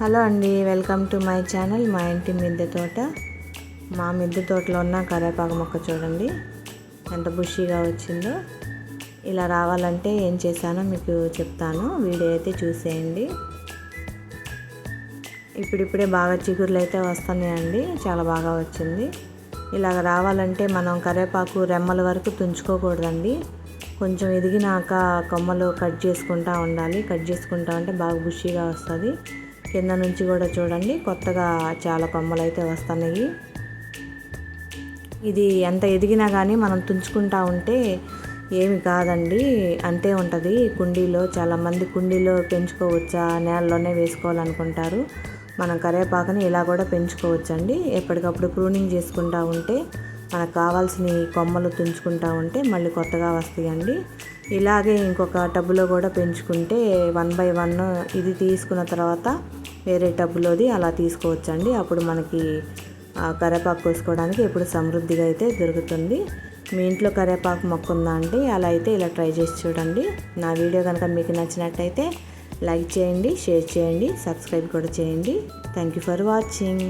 Hello అండి welcome to my channel మా ఇంటి మిద్దె తోట. మా మిద్దె తోటలో ఉన్న కరివేపాకు మొక్క చూడండి. ఎంత బుషీగా వచ్చిందో. ఇలా రావాలంటే ఏం చేశానో మీకు చెప్తాను. వీడియో అయితే చూసేయండి. ఇప్పుడిప్పుడే బాగా చిగురులు అయితే వస్తున్నాయండి చాలా బాగా వచ్చింది. ఇలాగ రావాలంటే మనం కరివేపాకు రెమ్మల వరకు తుంచుకోకూడదండి. కొంచెం ఎదిగినాక కొమ్మలు కట్ చేసుకుంటా ఉండాలి. కట్ చేసుకుంటా ఉంటే బాగా బుషీగా వస్తుంది. కింద నుంచి కూడా చూడండి. కొత్తగా చాలా కొమ్మలు అయితే వస్తున్నాయి. ఇది ఎంత ఎదిగినా కానీ మనం తుంచుకుంటా ఉంటే ఏమి కాదండి. అంతే ఉంటుంది. కుండీలో చాలామంది కుండీలో పెంచుకోవచ్చా? నేలలోనే వేసుకోవాలనుకుంటారు. మనం కరివేపాకుని ఇలా కూడా పెంచుకోవచ్చండి. ఎప్పటికప్పుడు ప్రూనింగ్ చేసుకుంటా ఉంటే మనకు కావాల్సిన కొమ్మలు తుంచుకుంటా ఉంటే మళ్ళీ కొత్తగా వస్తాయండి. ఇలాగే ఇంకొక టబ్బులో కూడా పెంచుకుంటే వన్ బై వన్ ఇది తీసుకున్న తర్వాత వేరే టబ్బులోది అలా తీసుకోవచ్చండి. అప్పుడు మనకి కరేపాకు కోసుకోవడానికి ఎప్పుడు సమృద్ధిగా అయితే దొరుకుతుంది. మీ ఇంట్లో కరేపాకు మొక్క ఉందా అంటే అలా అయితే ఇలా ట్రై చేసి చూడండి. నా వీడియో కనుక మీకు నచ్చినట్టయితే లైక్ చేయండి షేర్ చేయండి సబ్స్క్రైబ్ కూడా చేయండి. Thank you for watching.